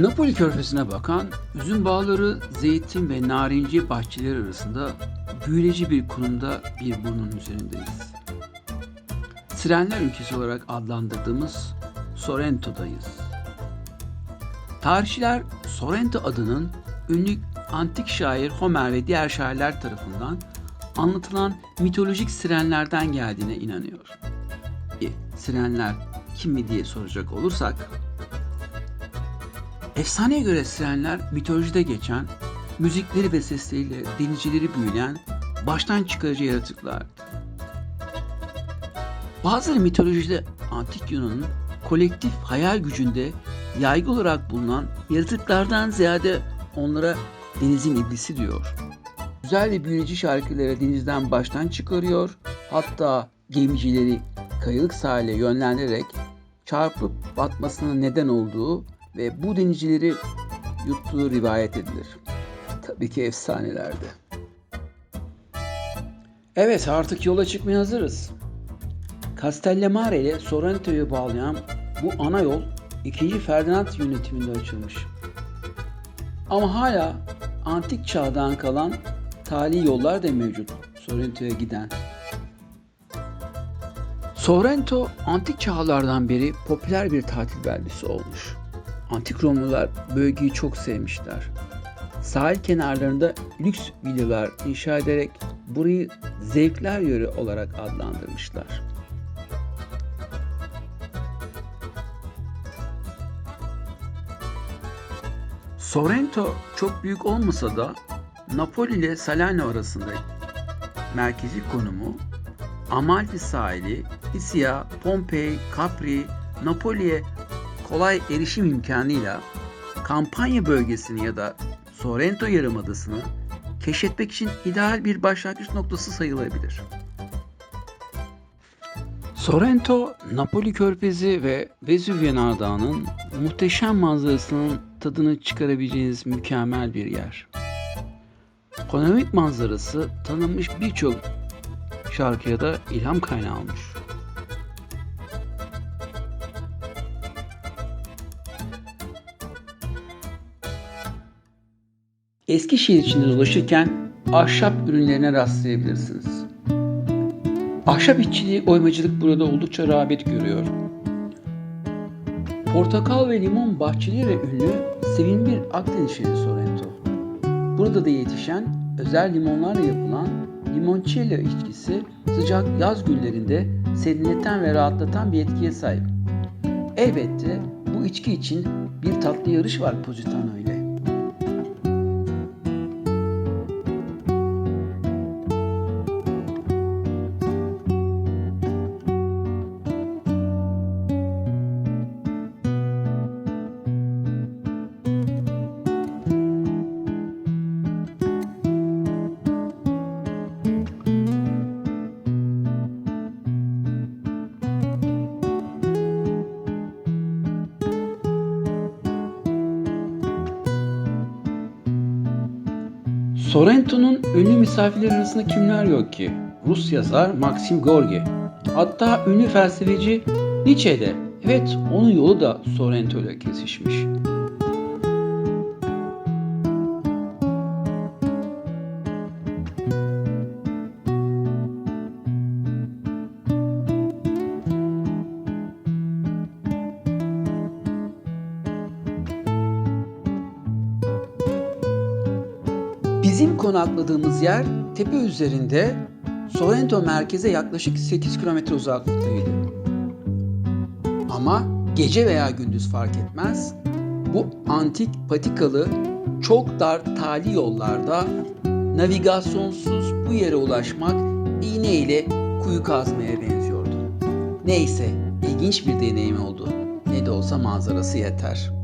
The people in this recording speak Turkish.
Napoli körfezine bakan üzüm bağları, zeytin ve narinci bahçeleri arasında büyüleci bir konumda bir burnun üzerindeyiz. Sirenler ülkesi olarak adlandırdığımız Sorrento'dayız. Tarihçiler Sorrento adının ünlü antik şair Homer ve diğer şairler tarafından anlatılan mitolojik sirenlerden geldiğine inanıyor. E, sirenler kim mi diye soracak olursak, efsaneye göre sirenler mitolojide geçen, müzikleri ve sesleriyle denizcileri büyüleyen, baştan çıkarıcı yaratıklardı. Bazıları mitolojide antik Yunan'ın kolektif hayal gücünde yaygı olarak bulunan yaratıklardan ziyade onlara denizin iblisi diyor. Güzel ve büyüleyici şarkıları denizden baştan çıkarıyor, hatta gemicileri kayalık sahile yönlendirerek çarpıp batmasına neden olduğu ve bu denizcileri yuttuğu rivayet edilir. Tabii ki efsanelerde. Evet artık yola çıkmaya hazırız. Castellamare ile Sorrento'yu bağlayan bu ana yol 2. Ferdinand yönetiminde açılmış. Ama hala antik çağdan kalan tali yollar da mevcut Sorrento'ya giden. Sorrento antik çağlardan beri popüler bir tatil beldesi olmuş. Antik Romalılar bölgeyi çok sevmişler. Sahil kenarlarında lüks villalar inşa ederek burayı zevkler yeri olarak adlandırmışlar. Sorrento çok büyük olmasa da Napoli ile Salerno arasında merkezi konumu Amalfi sahili, İsya, Pompei, Capri, Napoli'ye kolay erişim imkanıyla Kampanya bölgesini ya da Sorrento Yarımadası'nı keşfetmek için ideal bir başlangıç noktası sayılabilir. Sorrento, Napoli Körfezi ve Vesüv Yanardağı'nın muhteşem manzarasının tadını çıkarabileceğiniz mükemmel bir yer. Panoramik manzarası tanınmış birçok şarkıya da ilham kaynağı olmuş. Eskişehir içinde dolaşırken ahşap ürünlerine rastlayabilirsiniz. Ahşap işçiliği, oymacılık burada oldukça rağbet görüyor. Portakal ve limon bahçeleriyle ünlü sevimli bir Akdeniz şehri Sorrento. Burada da yetişen özel limonlarla yapılan limoncello içkisi sıcak yaz günlerinde serinleten ve rahatlatan bir etkiye sahip. Elbette bu içki için bir tatlı yarış var Positano ile. Sorrento'nun ünlü misafirleri arasında kimler yok ki? Rus yazar Maxim Gorki. Hatta ünlü felsefeci Nietzsche de. Evet, onun yolu da Sorrento ile kesişmiş. Bizim konakladığımız yer tepe üzerinde Sorrento merkeze yaklaşık 8 kilometre uzaklıktaydı. Ama gece veya gündüz fark etmez. Bu antik patikalı çok dar tali yollarda navigasyonsuz bu yere ulaşmak iğne ile kuyu kazmaya benziyordu. Neyse ilginç bir deneyim oldu. Ne de olsa manzarası yeter.